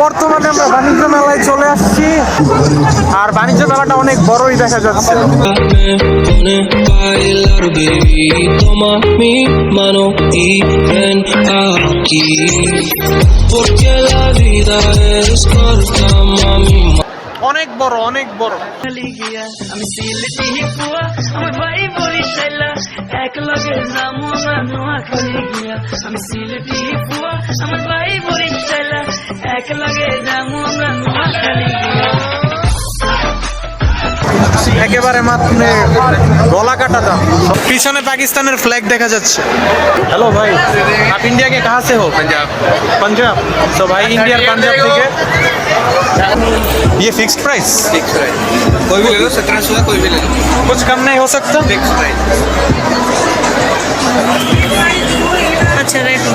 বর্তমানে আমরা বাণিজ্য মেলায় চলে আসছি। আর বাণিজ্য মেলাটা অনেক বড়ই দেখা যাচ্ছে। অনেক বড় অনেক বড়। এক লগে যামু নোয়াখালী গিয়া আমি সিলেটি পুয়া আমার ভাই বরিশাইলা এক লগে যামু নোয়াখালী গিয়া একেবারে মাত্র গলা কাটা দাম পিছনে পাকিস্তানের ফ্ল্যাগ দেখা যাচ্ছে हेलो भाई आप इंडिया के कहाँ से हो पंजाब पंजाब तो भाई इंडिया पंजाब থেকে ये फिक्स्ड प्राइस कोई भी ले लो सत्रह सौ कोई भी ले लो कुछ कम नहीं हो सकता फिक्स प्राइस আচ্ছা রেখো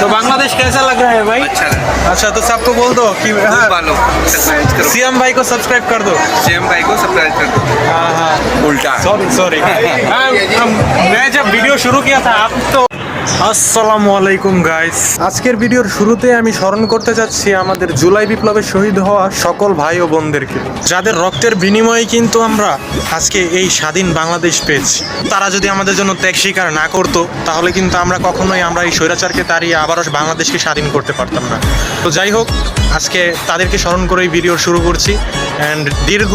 तो बांग्लादेश कैसा लग रहा है भाई? अच्छा अच्छा तो सबको बोल दो कि हाँ, करो। सीएम भाई को सब्सक्राइब कर दो। सीएम भाई को सब्सक्राइब कर दो। हाँ हाँ। उल्टा। सॉरी सॉरी मैं जब वीडियो शुरू किया था आप तो আসসালামু আলাইকুম গাইস আজকের ভিডিওর শুরুতে আমি স্মরণ করতে চাচ্ছি আমাদের জুলাই বিপ্লবে শহীদ হওয়া সকল ভাই ও বোনদেরকে। যাদের রক্তের বিনিময়ে কিন্তু আমরা আজকে এই স্বাধীন বাংলাদেশ পেয়েছি। তারা যদি আমাদের জন্য ত্যাগ স্বীকার না করতো, তাহলে কিন্তু আমরা কখনোই আমরা এই স্বৈরাচারকে তাড়িয়ে আবারও বাংলাদেশকে স্বাধীন করতে পারতাম না। তো যাই হোক, আজকে তাদেরকে স্মরণ করেই ভিডিও শুরু করছি। অ্যান্ড দীর্ঘ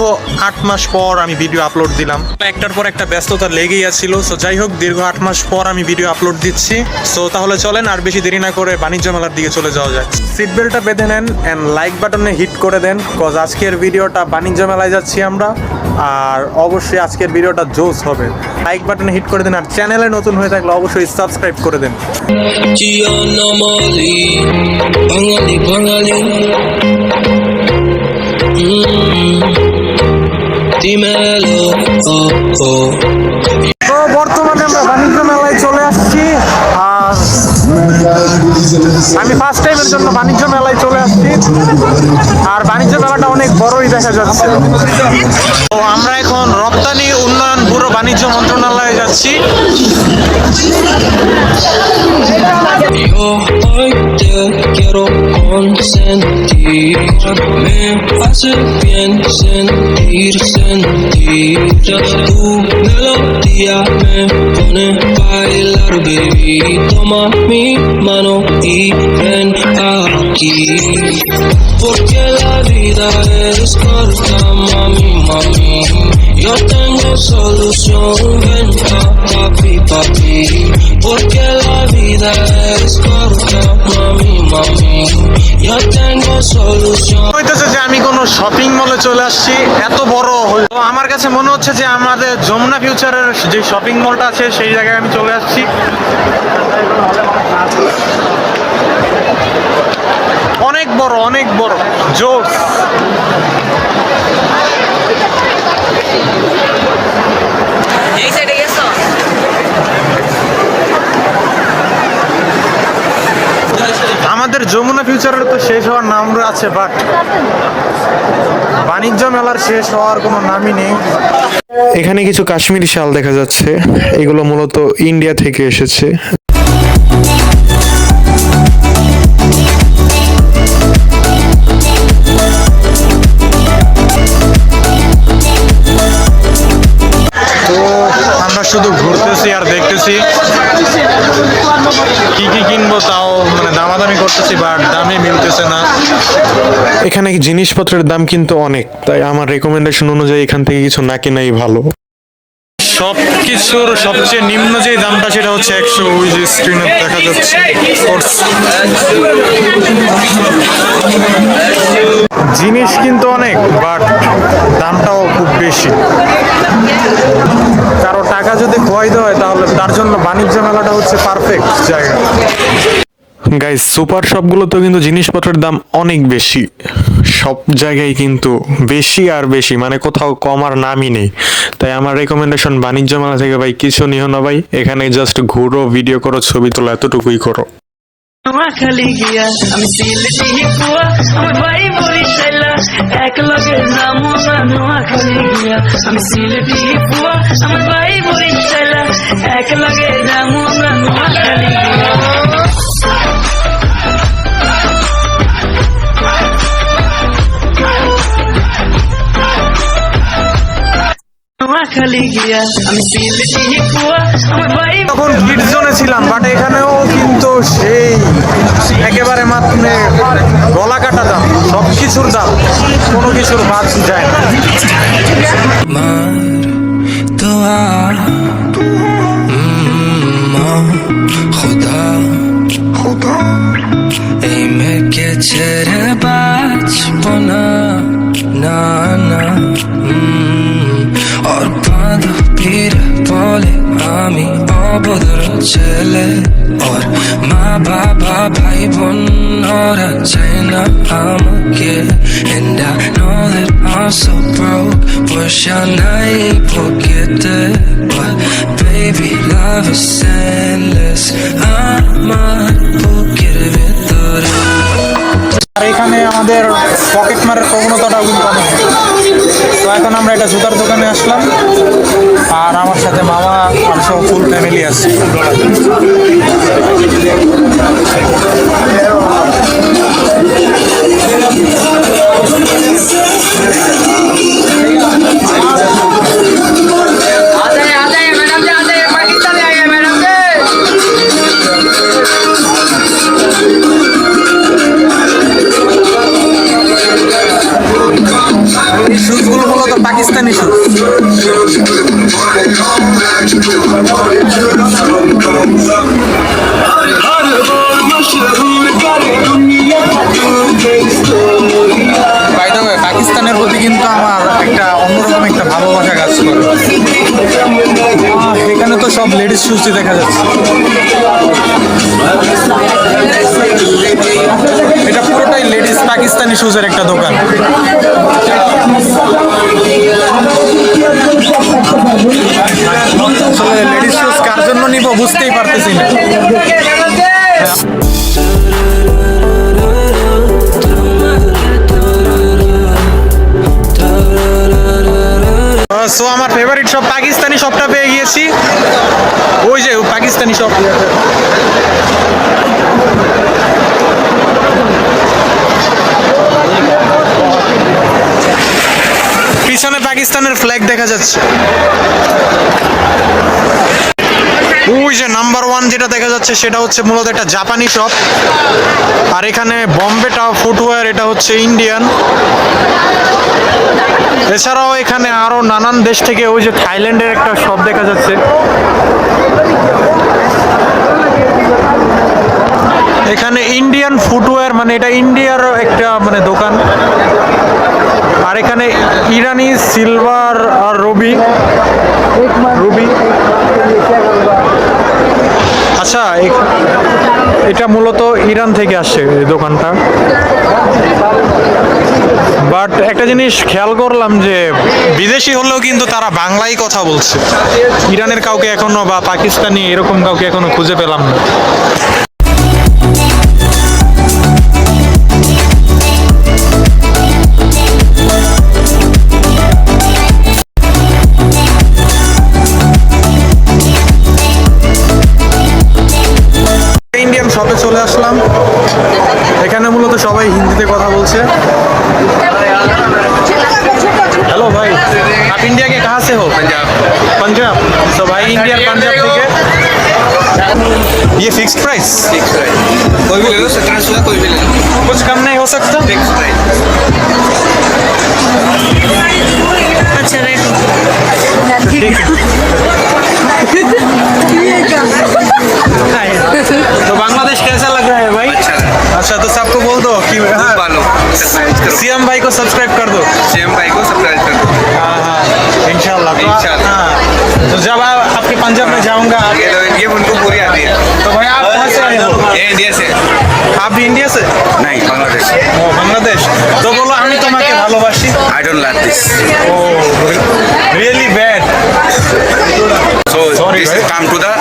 আট মাস পর আমি ভিডিও আপলোড দিলাম। একটার পর একটা ব্যস্ততা লেগেই আছিল। সো যাই হোক, দীর্ঘ আট মাস পর আমি ভিডিও আপলোড দিচ্ছি। সো তাহলে চলেন আর বেশি দেরি না করে বাণিজ্য মেলার দিকে চলে যাওয়া যায় সিট বেল্টটা বেঁধে নেন অ্যান্ড লাইক বাটনে হিট করে দেন কজ আজকের ভিডিওটা বাণিজ্য মেলায় যাচ্ছি আমরা আর অবশ্যই আজকের ভিডিওটা জোস হবে লাইক বাটনে হিট করে দেন আর চ্যানেলে নতুন হয়ে থাকলে অবশ্যই সাবস্ক্রাইব করে দেন. Mm. Dímelo, oh, oh. আমি ফার্স্ট টাইমের জন্য বাণিজ্য মেলায় চলে আসছি আর বাণিজ্য মেলাটা অনেক বড়ই দেখা যাচ্ছে তো আমরা এখন রপ্তানি উন্নয়ন ব্যুরো বাণিজ্য মন্ত্রণালয়ে যাচ্ছি quiero consentir. Me hace bien sentir, sentir. Tu melodía me pone bailar, baby. Toma mi mano y ven aquí. Porque la vida es corta, mami, mami. Yo tengo solución, ven pa, papi, papi. Porque la vida es corta, mami, mami. Yo tengo solución. Shopping মলে চলে আসছি। এত বড় তো আমার কাছে মনে হচ্ছে যে আমাদের যমুনা ফিউচারের যে শপিং মলটা আছে, সেই জায়গায় আমি চলে আসছি। অনেক বড় অনেক বড়। জোস। এই সাইডে আমাদের যমুনা ফিউচারের তো শেষ হওয়ার নাম আছে বাট বাণিজ্য মেলার শেষ হওয়ার কোনো নামই নেই। এখানে কিছু কাশ্মীরি শাল দেখা যাচ্ছে। এগুলো মূলত ইন্ডিয়া থেকে এসেছে। তো আমরা শুধু ঘুরতেছি আর দেখতেছি কি কি কিনবো তাও দামাদামি করতেছি বাট দামে মিলতেছে না। এখানে জিনিসপত্রের দাম কিন্তু অনেক তাই আমার রেকমেন্ডেশন অনুযায়ী এখান থেকে কিছু না কেনাই ভালো। সব কিছুর সবচেয়ে নিম্ন যে দামটা সেটা হচ্ছে একশো ওই যে স্ক্রিনে দেখা যাচ্ছে। জিনিস কিন্তু অনেক বাট দামটাও খুব বেশি। কারও টাকা যদি খোয়াইতে হয় তাহলে তার জন্য বাণিজ্য মেলাটা হচ্ছে পারফেক্ট জায়গা। গাইস সুপার শপগুলোতেও কিন্তু জিনিসপত্রের দাম অনেক বেশি। সব জায়গায় কিন্তু বেশি আর বেশি মানে কোথাও কম আর নামই নেই। তাই আমার রেকমেন্ডেশন বাণিজ্য মেলা থেকে ভাই, কিছু নিও না ভাই, এখানে জাস্ট ঘুরো ভিডিও করো, ছবি তোলো, এতটুকুই করো। নোয়াখালী গিয়া, আমি সিলেটি আমার নোয়াখালী গিয়া। তখন হিট ছিলাম বাট এখানেও কিন্তু সেই একেবারে মাত্র গলা কাটা দাম সব কিছুর দাম কোনো কিছুর বাদ যায় না। খোদা খোদা। এই মেকে ছেড়ে আমি অবদর ছেলে ওর মা বাবা, ভাই বোন, ওরা চায় না আমাকে। And I know that I'm so broke পয়সা নাই পকেটে but baby, love is আমার বুকের ভেতরে আর এখানে আমাদের পকেট মারের প্রবণতাটাও কিন্তু অনেক। এখন আমরা এটা জুতার দোকানে আসলাম। আর আমার সাথে মামা আর সব ফুল ফ্যামিলি আছে। শুজগুলো মূলত পাকিস্তানি শুজ পাকিস্তানের প্রতি কিন্তু আমার একটা অন্যরকম একটা ভালোবাসা কাজ করে। এখানে তো সব লেডিস শুজই দেখা যাচ্ছে। এটা পুরোটাই লেডিস পাকিস্তানি শুজের একটা দোকান। বুঝতেই পারতেছি না। সো আমার ফেভারিট সব পাকিস্তানি শপটা পেয়ে গিয়েছি। ওই যে, পাকিস্তানি শপ পিছনে পাকিস্তানের ফ্ল্যাগ দেখা যাচ্ছে। ওই যে নাম্বার ওয়ান যেটা দেখা যাচ্ছে সেটা হচ্ছে মূলত একটা জাপানি শপ আর এখানে বম্বেটা ফুটওয়্যার এটা হচ্ছে ইন্ডিয়ান এছাড়াও এখানে আরও নানান দেশ থেকে ওই যে থাইল্যান্ডের একটা শপ দেখা যাচ্ছে। এখানে ইন্ডিয়ান ফুটওয়্যার মানে এটা ইন্ডিয়ার একটা মানে দোকান। আর এখানে ইরানি সিলভার আর রবি রুবি এটা মূলত ইরান থেকে আসছে দোকানটা। বাট একটা জিনিস খেয়াল করলাম যে বিদেশি হলেও কিন্তু তারা বাংলায় কথা বলছে। ইরানের কাউকে এখনও বা পাকিস্তানি এরকম কাউকে এখনও খুঁজে পেলাম না। ये फिक्स प्राइस फिक्स प्राइस कोई भी ले लो सत्रह सौ कोई भी ले लो। कुछ कम नहीं हो सकता? फिक्स प्राइस अच्छा ठीक है। तो बांग्लादेश कैसा लग रहा है भाई? अच्छा अच्छा तो सबको बोल दो कि हाँ। सीएम भाई को सब्सक्राइब कर दो। सीएम भाई को Yes. Oh, really bad. So sorry, this right? come to the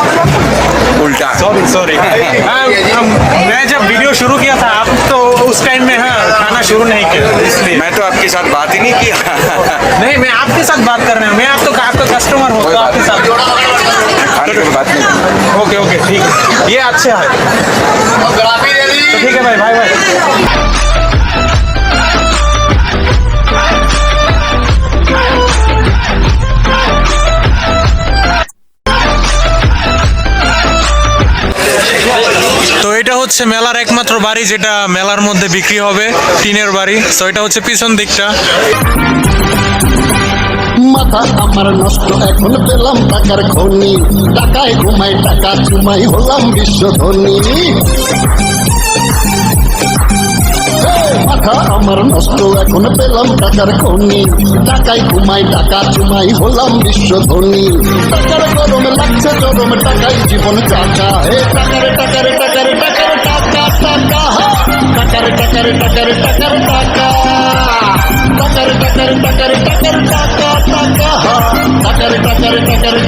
उल्टा सॉरी सॉरी मैं जब वीडियो शुरू किया था आप तो उस टाइम में हाँ खाना शुरू नहीं किया इसलिए। मैं तो आपके साथ बात ही नहीं किया। नहीं मैं आपके साथ बात कर रहा हूँ। मैं आप तो आपका कस्टमर हूँ आपके साथ। ओके ओके ठीक है। ये अच्छा है। तो ठीक है भाई भाई भाई হচ্ছে মেলার একমাত্র বাড়ি যেটা মেলার মধ্যে বিক্রি হবে, টিনের বাড়ি। তো এটা হচ্ছে পিছন দিকটা। মাথা আমার নষ্ট এখন পেলাম টাকার খনি। টাকায় ঘুমাই টাকা চুমাই হলাম বিশ্ব ধনী মাথা আমার নষ্ট এখন পেলাম টাকার খনি। টাকায় ঘুমাই টাকা চুমাই হলাম টাকার লাগছে টাকাই জীবন হে টাকারে টাকারে টাকারে টাকা টাকা হা। টাকারে টাকারে টাকারে টাকারে টাকা টাকারে টাকারে টাকারে টাকারে টাকা টাকা হা। টাকারে টাকারে টাকারে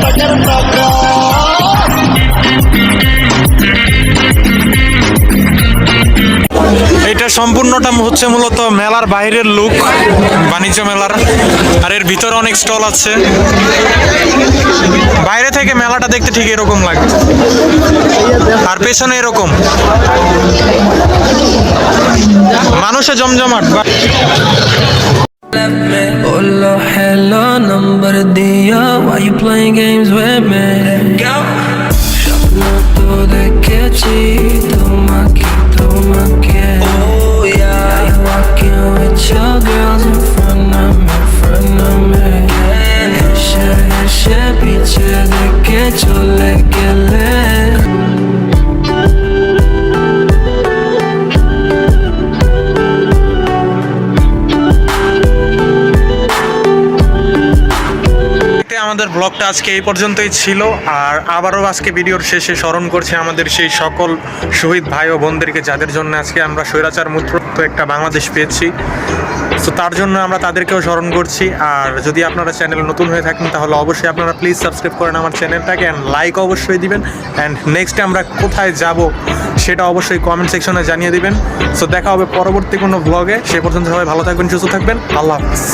এটা সম্পূর্ণটা হচ্ছে মূলত মেলার বাইরের লুক বাণিজ্য মেলার। আর এর ভিতরে অনেক স্টল আছে। বাইরে থেকে মেলাটা দেখতে ঠিক এরকম লাগে। আর পেছনে এরকম। মানুষে জমজমাট। Hello, hello, number dia Why you playing games with me? Go! To the your girls in front of me, front of me. Share, share picture de que yo le quiero. ব্লগটা আজকে এই পর্যন্তই ছিল, আর আবারও আজকে ভিডিওর শেষে স্মরণ করছি আমাদের সেই সকল শহীদ ভাই ও বোনদেরকে যাদের জন্য আজকে আমরা স্বৈরাচার মুক্ত একটা বাংলাদেশ পেয়েছি। তো তার জন্য আমরা তাদেরকেও স্মরণ করছি, আর যদি আপনারা চ্যানেল নতুন হয়ে থাকেন তাহলে অবশ্যই আপনারা প্লিজ সাবস্ক্রাইব করেন আমার চ্যানেলটাকে অ্যান্ড লাইক অবশ্যই দিবেন অ্যান্ড নেক্সট আমরা কোথায় যাব সেটা অবশ্যই কমেন্ট সেকশনে জানিয়ে দিবেন। সো দেখা হবে পরবর্তী কোনো ব্লগে সে পর্যন্ত সবাই ভালো থাকবেন, সুস্থ থাকবেন, আল্লাহ হাফিজ।